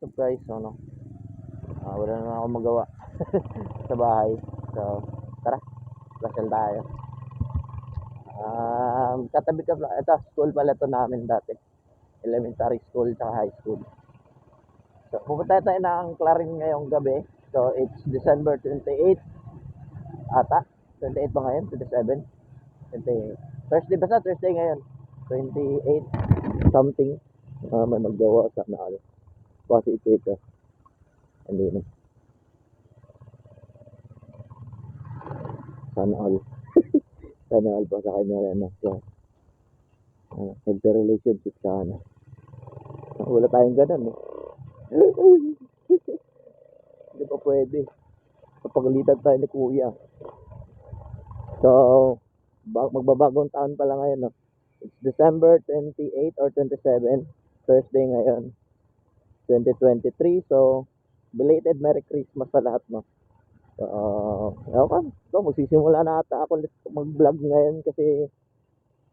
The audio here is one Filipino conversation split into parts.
what's up guys? Ano, ah, wala na ako magawa sa bahay. So, tara, lasal tayo. Um, katabi ka pala, ito, school pala to namin dati. Elementary school tsaka high school. So, pupunta tayo ng Clarin ngayong gabi. So, it's December 28 ata. 28 ba ngayon? 27? 28. Thursday, basta Thursday ngayon. 28 something. Ah, may maggawa sa na Kasi ito. Hindi na. Sana all. Sana all pa sa kanya rin. No? So, uh, healthy relationship sa ano. Wala tayong ganun eh. Hindi pa pwede. Kapagalitan tayo ni kuya. So, ba- magbabagong taon pala ngayon. No? It's December 28 or 27. Thursday ngayon. 2023. So, belated Merry Christmas sa lahat, no? So, uh, ko. So, magsisimula na ata ako mag-vlog ngayon kasi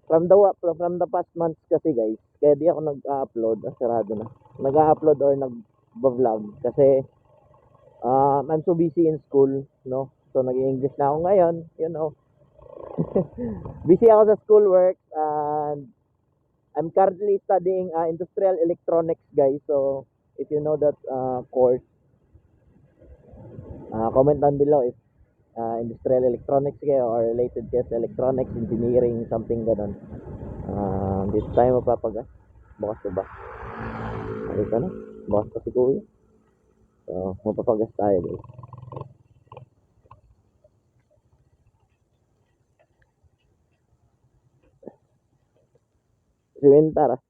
from the from the past months kasi guys, kaya di ako nag-upload, ah, na. Nag-upload or nag-vlog kasi uh, I'm so busy in school, no? So, nag-English na ako ngayon, you know. busy ako sa schoolwork and I'm currently studying uh, industrial electronics, guys. So, if you know that uh, course, uh, comment down below if uh, industrial electronics kayo or related sa electronics, engineering, something ganun. Uh, dito tayo mapapagas. Bukas pa ba? Halika na. Bukas pa si Kuya. So, mapapagas tayo, guys. Si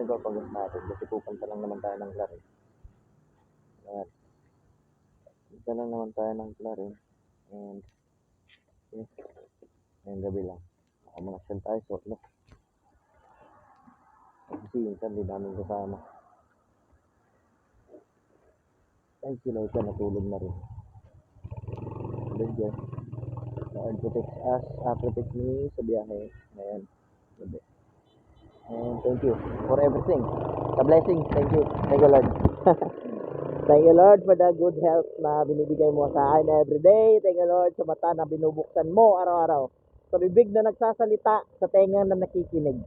nagpapagas natin kasi pupunta lang naman tayo ng Clarin. At punta lang naman tayo ng Clarin. And yes, ngayong gabi lang. Baka mga siyal tayo solo. Kasi minsan di namin kasama. Ay, sila ito natulog na rin. Good job. Lord protects us, uh, protect me sa biyahe. Ngayon, gabi. And thank you for everything. The blessing. Thank you. Thank you, Lord. Thank you, Lord, for the good health na binibigay mo sa akin every day. Thank you, Lord, sa mata na binubuksan mo araw-araw. Sa bibig na nagsasalita, sa tenga na nakikinig.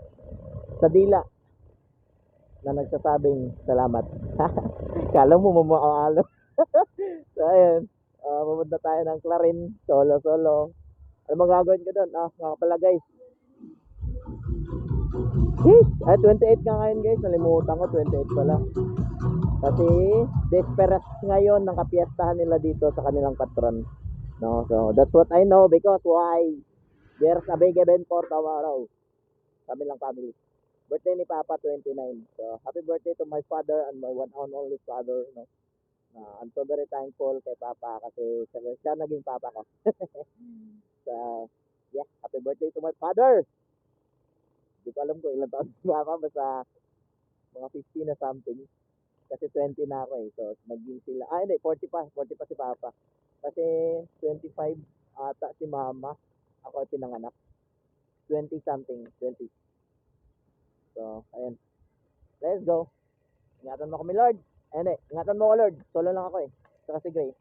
Sa dila na nagsasabing salamat. Kala mo mamaalo. so, ayun. Uh, pumunta tayo ng Clarin. Solo-solo. Ano magagawin ko doon? Ah, nga pala guys. Yes! Ay, 28 nga ngayon guys. Nalimutan ko, 28 pala. Kasi desperate ngayon ng kapiestahan nila dito sa kanilang patron. No, so that's what I know because why? There's a big event for tomorrow. Kami lang family. Birthday ni Papa 29. So happy birthday to my father and my one and only father. No? Uh, I'm so very thankful kay Papa kasi siya, siya naging Papa ko. so yeah, happy birthday to my father. Hindi ko alam kung ilang taon si Papa basta mga 50 na something kasi 20 na ako eh. So, naging sila. Ah, hindi, 40 pa. 40 pa si Papa. Kasi 25 ata si Mama. Ako ay pinanganak. 20 something. 20. So, ayun. Let's go. Ingatan mo kami, Lord. Eh, hindi. Ingatan mo ko, Lord. Solo lang ako eh. Saka si Gray.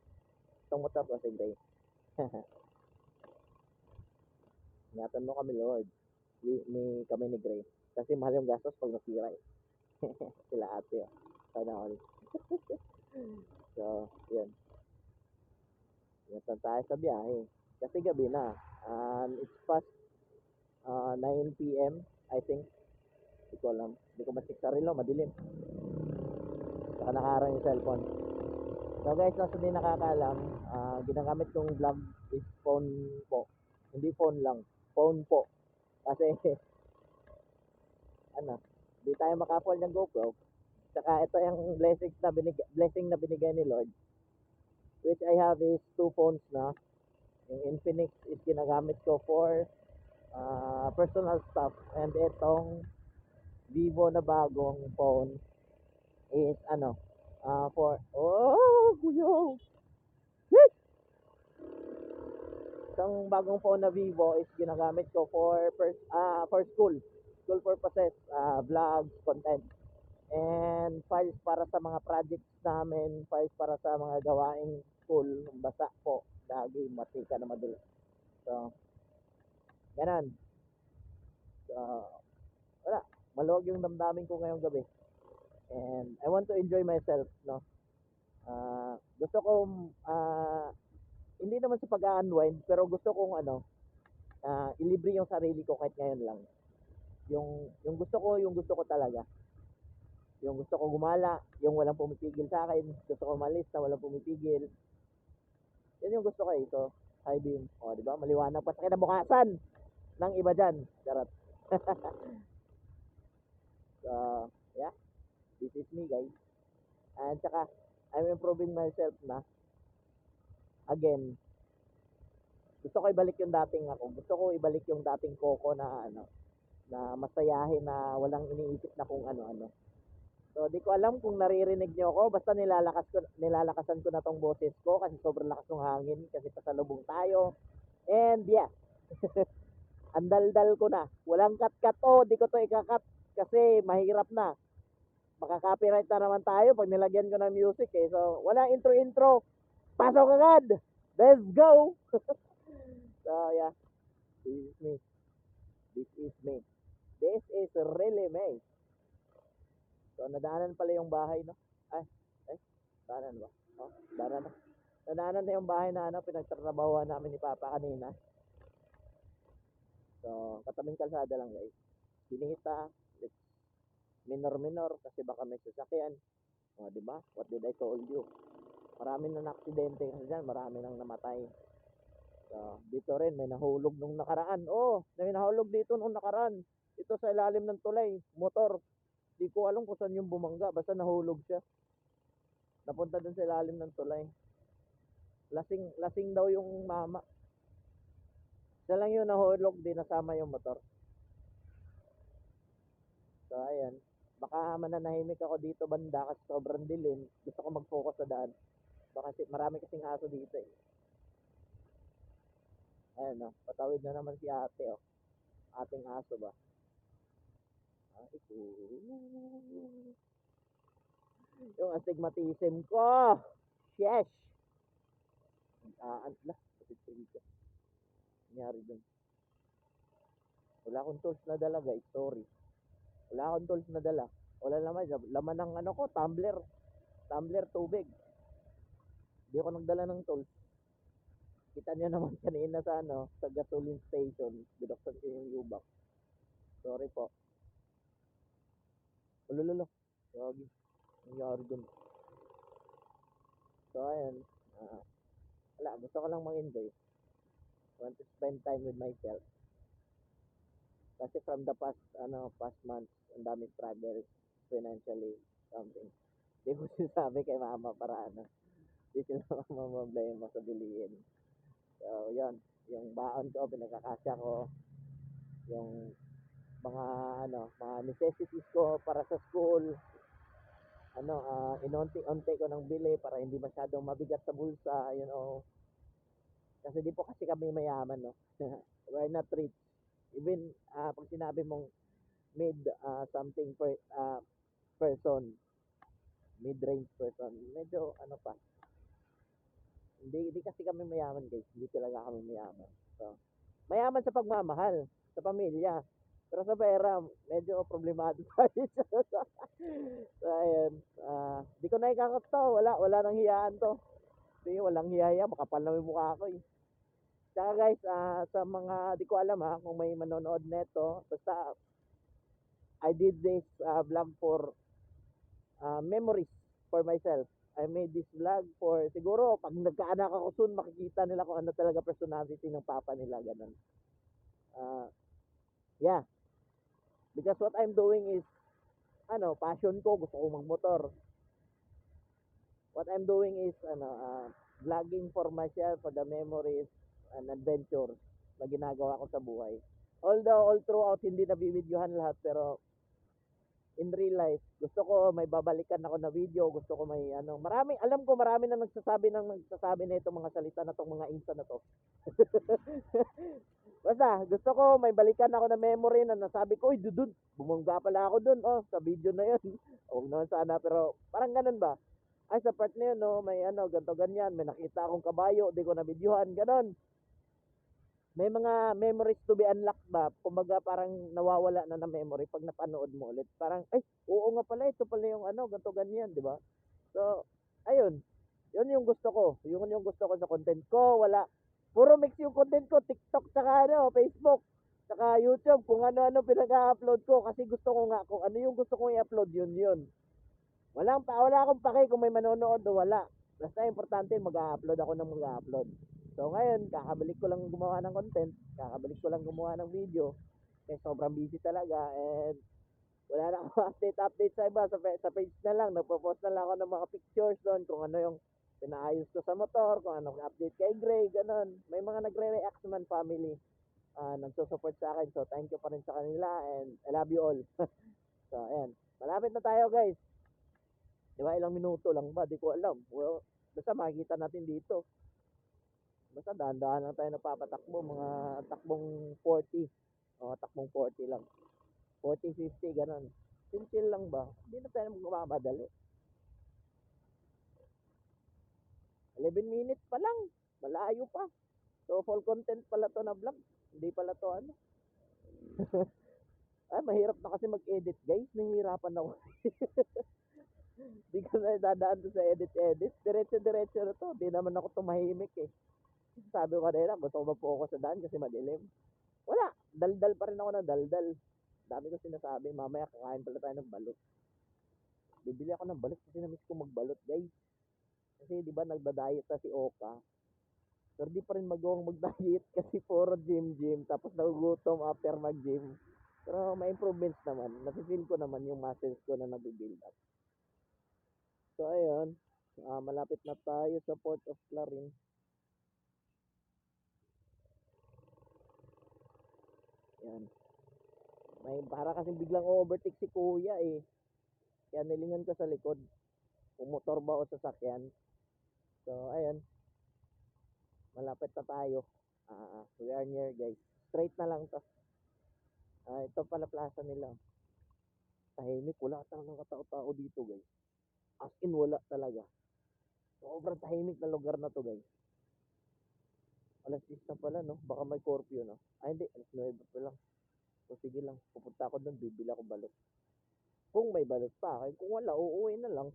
Itong motor ko si Gray. ingatan mo kami, Lord. We, ni, kami ni Gray. Kasi mahal yung gastos pag nasira eh. Sila ate oh. Sana all. so, yun. Ingatan tayo sa biyahe. Kasi gabi na. Um, it's past uh, 9 p.m. I think. Hindi ko alam. Hindi ko matik sa relo. Madilim. Saka nakaharang yung cellphone. So guys, nasa di nakakaalam, ah, ginagamit kong vlog is phone po. Hindi phone lang. Phone po. Kasi, ano, di tayo makapol ng GoPro. Saka ito yung blessings na binig blessing na binigay ni Lord. Which I have is two phones na. Yung Infinix is ginagamit ko for uh, personal stuff. And itong Vivo na bagong phone is ano, ah for, oh, kuya! Yes! Itong bagong phone na Vivo is ginagamit ko for pers- ah for school. School purposes, ah vlogs, content. And files para sa mga projects namin, files para sa mga gawaing school, basa po, lagi matika na madulas. So, ganun. So, wala. Maluwag yung damdamin ko ngayong gabi. And I want to enjoy myself, no? Ah, gusto ko ah hindi naman sa pag-unwind, pero gusto kong ano, ah ilibre yung sarili ko kahit ngayon lang. Yung yung gusto ko, yung gusto ko talaga. Yung gusto ko gumala, yung walang pumipigil sa akin, gusto ko umalis na walang pumipigil. Yan yung gusto ko eh. Ito, high beam. O, di ba? Maliwanag pa sa kinabukasan ng iba dyan. Charot. so, yeah. This is me, guys. And saka, I'm improving myself na. Again, gusto ko ibalik yung dating ako. Gusto ko ibalik yung dating Coco na ano, na masayahin na walang iniisip na kung ano-ano. So, di ko alam kung naririnig niyo ako. Basta nilalakas ko, nilalakasan ko na tong boses ko kasi sobrang lakas ng hangin kasi pasalubong tayo. And yeah, andaldal ko na. Walang cut-cut. Oh, di ko to ikakat kasi mahirap na. Makaka-copyright na naman tayo pag nilagyan ko ng music eh. So, walang intro-intro. Pasok agad! Let's go! so, yeah. This is me. This is me. This is really me. So, nadaanan pala yung bahay, no? Ay, ay, daanan ba? Oh, daanan na. Nadaanan na yung bahay na ano, pinagtatrabahuan namin ni Papa kanina. So, katabing kalsada lang, guys. Hinihita, minor-minor kasi baka may sasakyan. O, di ba? What did I told you? Marami na naksidente kasi dyan, marami nang namatay. So, dito rin, may nahulog nung nakaraan. Oh, may nahulog dito nung nakaraan. Ito sa ilalim ng tulay, motor. Di ko alam kung saan yung bumangga, basta nahulog siya. Napunta dun sa ilalim ng tulay. Lasing, lasing daw yung mama. Siya lang yung nahulog, di nasama yung motor. So, ayan. Baka mananahimik ako dito banda kasi sobrang dilim. Gusto ko mag-focus sa daan. Baka si, marami kasing aso dito eh. Ayan oh, patawid na naman si ate oh. Ating aso ba? Ay, ko. Yung astigmatism ko. Yes. Uh, la, kapit ka. Nangyari dun. Wala akong tools na dala guys, sorry. Wala akong tools na dala. Wala naman, laman ng ano ko, tumbler. Tumbler tubig. Hindi ako nagdala ng tools. Kita niyo naman kanina sa ano, sa gasoline station, binuksan ko yung U-box. Sorry po. Ululolo. Gagi. Nangyari dun. So, ayan. Ah, wala, gusto ko lang mag-enjoy. Want to spend time with myself. Kasi from the past, ano, past months, ang daming struggles financially, something. Hindi ko sinasabi kay mama para ano. Hindi sila mamamblema sa bilihin. So, yun. Yung baon ko, pinagkakasya ko. Yung mga, ano, mga necessities ko para sa school. Ano, ah inunti-unti ko ng bili para hindi masyadong mabigat sa bulsa, you know. Kasi di po kasi kami mayaman, no. We're not rich. Even ah pag sinabi mong mid ah, something per ah, person, mid-range person, medyo ano pa. Hindi, hindi kasi kami mayaman, guys. Hindi talaga kami mayaman. So, mayaman sa pagmamahal, sa pamilya. Pero sa pera, medyo problemado tayo. so, ayun. ah di ko na ikakot. Wala, wala nang hiyaan to. Hindi, walang hiyaya. Makapal na yung mukha ko eh. Tsaka guys, ah, sa mga, di ko alam ha, kung may manonood neto, basta, I did this ah, vlog for ah, memories for myself. I made this vlog for, siguro, pag nagkaanak ako soon, makikita nila kung ano talaga personality ng papa nila, ganun. Ah, yeah. Because what I'm doing is, ano, passion ko, gusto ko magmotor. What I'm doing is, ano, ah, vlogging for myself, for the memories and adventures na ginagawa ko sa buhay. although all throughout hindi na bibidyohan lahat pero in real life. Gusto ko may babalikan ako na video gusto ko may ano marami alam ko marami na nagsasabi ng nagsasabi na itong mga salita na tong mga insta na to. Basta gusto ko may balikan ako na memory na nasabi ko uy dudun bumangga pala ako dun oh sa video na yun. Huwag naman sana pero parang ganun ba? Ay sa part na yun no may ano ganto ganyan may nakita akong kabayo di ko na videohan ganon may mga memories to be unlocked ba? Kumbaga parang nawawala na na memory pag napanood mo ulit. Parang, ay, oo nga pala, ito pala yung ano, ganto ganyan, di ba? So, ayun. Yun yung gusto ko. Yun yung gusto ko sa content ko. Wala. Puro mix yung content ko. TikTok, tsaka ano, Facebook, tsaka YouTube. Kung ano-ano pinag-upload ko. Kasi gusto ko nga, kung ano yung gusto kong i-upload, yun yun. Walang pa, wala akong pake kung may manonood o wala. Basta importante, mag-upload ako ng mag-upload. So ngayon, kakabalik ko lang gumawa ng content, kakabalik ko lang gumawa ng video. Kasi sobrang busy talaga and wala na ako update-update sa iba. Sa, sa page na lang, nagpo-post na lang ako ng mga pictures doon kung ano yung pinaayos ko sa motor, kung anong update kay Gray, ganun. May mga nagre-react naman family uh, nagsusupport sa akin. So thank you pa rin sa kanila and I love you all. so ayan, malapit na tayo guys. Di ba ilang minuto lang ba? Di ko alam. Well, basta makikita natin dito. Basta dahan-dahan lang tayo napapatakbo, mga takbong 40. O, takbong 40 lang. 40, 50, ganun. Chill lang ba? Hindi na tayo magmamadali. 11 minutes pa lang. Malayo pa. So, full content pala to na vlog. Hindi pala to ano. Ay, mahirap na kasi mag-edit, guys. Nahihirapan ako. Hindi ko na dadaan sa edit-edit. Diretso-diretso na to. Di naman ako tumahimik eh. Sabi ko kanina, gusto ko ma-focus sa daan kasi madilim. Wala. Daldal pa rin ako ng daldal. Dami ko sinasabi, mamaya kakain pala tayo ng balot. Bibili ako ng balot kasi na-miss ko magbalot, guys. Kasi di ba nagda-diet na si Oka. Pero di pa rin magawang mag-diet kasi puro gym-gym. Tapos nagugutom after mag-gym. Pero may improvements naman. Nafe-feel ko naman yung muscles ko na nag-build up. So, ayun. Ah, malapit na tayo sa Port of Clarin. Yan. May para kasi biglang overtake si kuya eh. Kaya nilingan ko sa likod. Kung motor ba o sasakyan. So, ayun. Malapit na tayo. Ah, ah, we are near guys. Straight na lang to. Ah, ito pala plaza nila. Tahimik. Wala talagang katao-tao dito guys. As in, wala talaga. Sobrang tahimik na lugar na to guys. Alas 10 na pala, no? Baka may curfew, no? Ay, hindi. Alas 9 pa lang. So, sige lang. Pupunta ako doon, bibili ako balot. Kung may balot pa akin. Kung wala, uuwi na lang.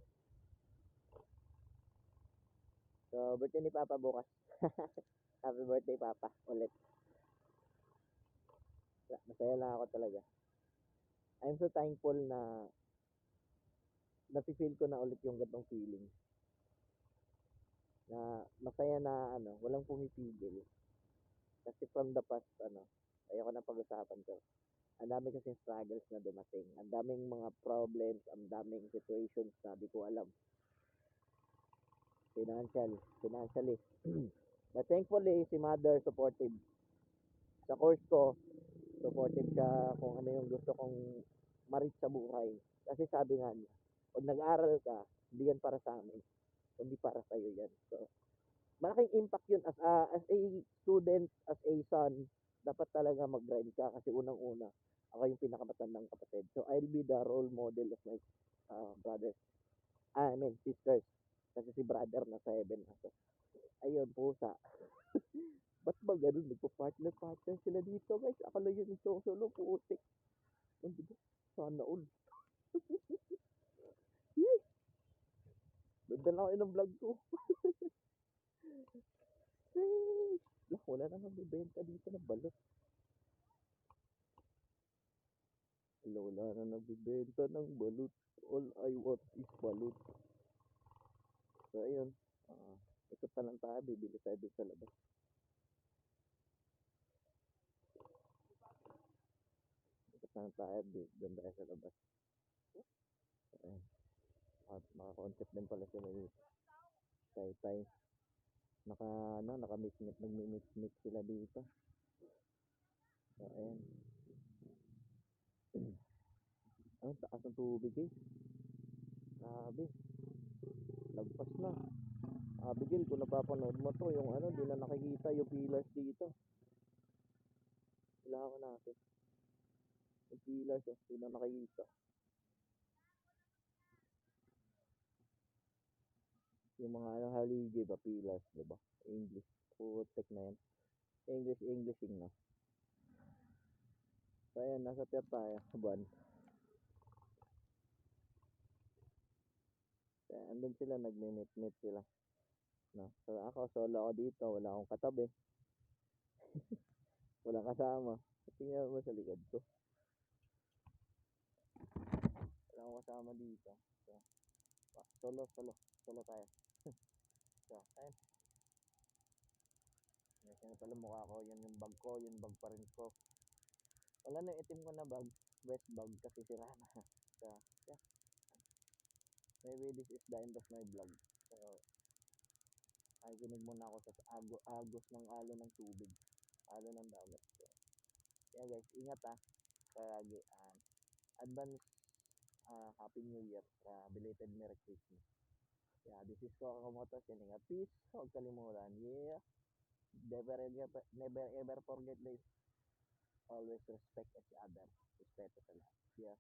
So, birthday ni Papa bukas. Happy birthday, Papa. Ulit. Masaya lang ako talaga. I'm so thankful na nafe-feel ko na ulit yung gatong feeling na masaya na ano, walang pumipigil. Kasi from the past, ano, ayoko na pag-usapan to. Ang dami kasi struggles na dumating. Ang daming mga problems, ang daming situations na di ko alam. Financial, financially. But thankfully, si mother supportive. Sa course ko, supportive siya kung ano yung gusto kong ma-reach sa buhay. Kasi sabi nga niya, pag nag-aral ka, hindi yan para sa amin kundi para sa iyo yan. So, malaking impact yun as a, as a student, as a son, dapat talaga mag-grind ka kasi unang-una, ako yung pinakamatandang kapatid. So, I'll be the role model of my uh, brothers. Ah, I mean, sisters. Kasi si brother na 7 na. So, ayun, pusa. Ba't ba ganun? Nagpo-partner-partner sila dito, guys. Ako lang yun yung solo, putik. Hindi ba? Sana all. Dadala ko ng vlog ko. Lah, wala na nagbibenta dito ng balot. Wala, wala na nagbibenta ng balot. All I want is balot. So, ayun. Ah, ikot na lang tayo. Bibili tayo doon sa labas. Ikot na lang tayo. Doon tayo sa labas. Ayun. At mga concept din pala sila dito. Tay-tay. Naka, ano, naka-meet-meet, nagmi-meet-meet sila dito. So, ayan. Ang taas ng tubig guys. Grabe. Lagpas na. Abigail, kung napapanood mo to, yung ano, di na nakikita yung pillars dito. Kailangan natin. Yung pillars, oh, di na nakikita. Yung mga ano, haligi ba, pillars, di ba? English. Putek na yan. English, Englishing na. So, ayan, nasa pier tayo, buwan. Kaya andun sila, nagme-meet-meet sila. No? So, ako, solo ako dito, wala akong katabi. wala kasama. Tingnan mo sa likod ko. Wala akong kasama dito. So, solo, solo. Solo tayo. So, ayun. Yan, yan pala mukha ko. Yan yung bag ko. Yung bag pa rin ko. Wala na yung itim ko na bag. West bag kasi sira na. so, yeah. Maybe this is the end of my vlog. So, ay kinig muna ako sa ago, agos ng alo ng tubig. Alo ng dagat. So, yeah guys, ingat ah. Palagi. ah, advance ah, Happy New Year. Uh, belated Merry Christmas. Yeah, this is Coca Kamoto sending a peace. Huwag kalimutan. Yeah. Never ever, never ever forget this. Always respect each other. Respeto sa lahat. Yeah.